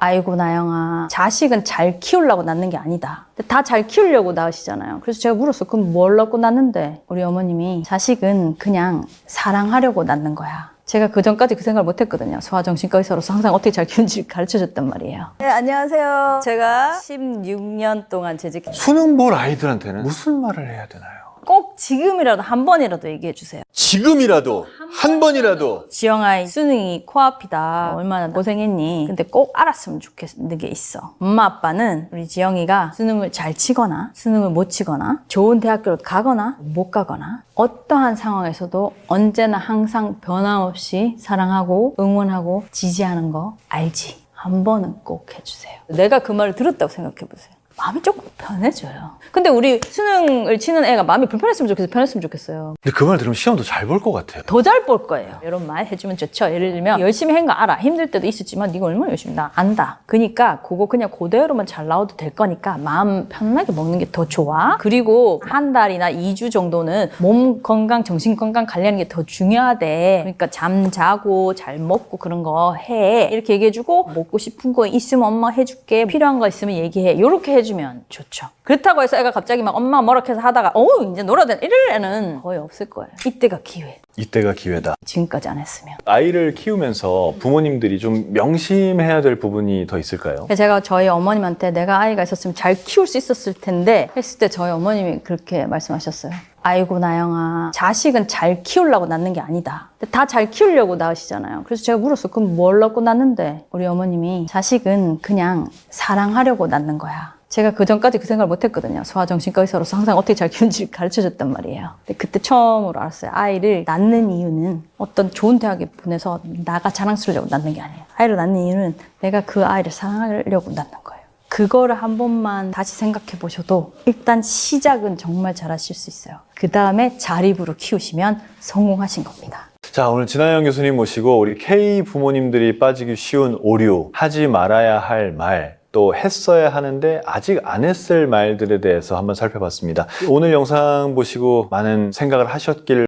아이고 나영아 자식은 잘 키우려고 낳는 게 아니다. 다 잘 키우려고 낳으시잖아요. 그래서 제가 물었어. 그럼 뭘 낳고 낳는데? 우리 어머님이 자식은 그냥 사랑하려고 낳는 거야. 제가 그 전까지 그 생각을 못 했거든요. 소아정신과 의사로서 항상 어떻게 잘 키우는지 가르쳐 줬단 말이에요. 네, 안녕하세요. 제가 16년 동안 재직 수능 볼 아이들한테는 무슨 말을 해야 되나요? 꼭 지금이라도 한 번이라도 얘기해 주세요. 지금이라도 한 번이라도. 지영아 수능이 코앞이다. 얼마나 고생했니? 근데 꼭 알았으면 좋겠는 게 있어. 엄마 아빠는 우리 지영이가 수능을 잘 치거나 수능을 못 치거나 좋은 대학교를 가거나 못 가거나 어떠한 상황에서도 언제나 항상 변함없이 사랑하고 응원하고 지지하는 거 알지? 한 번은 꼭 해주세요. 내가 그 말을 들었다고 생각해 보세요 마음이 조금 편해져요 근데 우리 수능을 치는 애가 마음이 불편했으면 좋겠어요 편했으면 좋겠어요 근데 그 말 들으면 시험도 잘 볼 것 같아요. 더 잘 볼 거예요. 이런 말 해주면 좋죠. 예를 들면 열심히 한 거 알아. 힘들 때도 있었지만 네가 얼마나 열심히 나 안다. 그러니까 그거 그냥 그대로만 잘 나와도 될 거니까 마음 편하게 먹는 게 더 좋아. 그리고 한 달이나 2주 정도는 몸 건강, 정신 건강 관리하는 게 더 중요하대. 그러니까 잠 자고 잘 먹고 그런 거 해. 이렇게 얘기해주고 먹고 싶은 거 있으면 엄마 해줄게. 필요한 거 있으면 얘기해. 이렇게 해주 면 좋죠. 그렇다고 해서 애가 갑자기 막 엄마 뭐라 해서 하다가 어우 이제 놀아야 돼. 이럴 애는 거의 없을 거예요. 이때가 기회. 이때가 기회다. 지금까지 안 했으면. 아이를 키우면서 부모님들이 좀 명심해야 될 부분이 더 있을까요? 제가 저희 어머님한테 내가 아이가 있었으면 잘 키울 수 있었을 텐데 했을 때 저희 어머님이 그렇게 말씀하셨어요. 아이고 나영아 자식은 잘 키우려고 낳는 게 아니다. 다 잘 키우려고 낳으시잖아요. 그래서 제가 물었어. 그럼 뭘 낳고 낳는데? 우리 어머님이 자식은 그냥 사랑하려고 낳는 거야. 제가 그 전까지 그 생각을 못 했거든요. 소아정신과 의사로서 항상 어떻게 잘 키우는지 가르쳐 줬단 말이에요. 근데 그때 처음으로 알았어요. 아이를 낳는 이유는 어떤 좋은 대학에 보내서 나가 자랑스러우려고 낳는 게 아니에요. 아이를 낳는 이유는 내가 그 아이를 사랑하려고 낳는 거예요. 그거를 한 번만 다시 생각해 보셔도 일단 시작은 정말 잘하실 수 있어요. 그 다음에 자립으로 키우시면 성공하신 겁니다. 자, 오늘 진하영 교수님 모시고 우리 K 부모님들이 빠지기 쉬운 오류, 하지 말아야 할 말, 또 했어야 하는데 아직 안 했을 말들에 대해서 한번 살펴봤습니다. 오늘 영상 보시고 많은 생각을 하셨길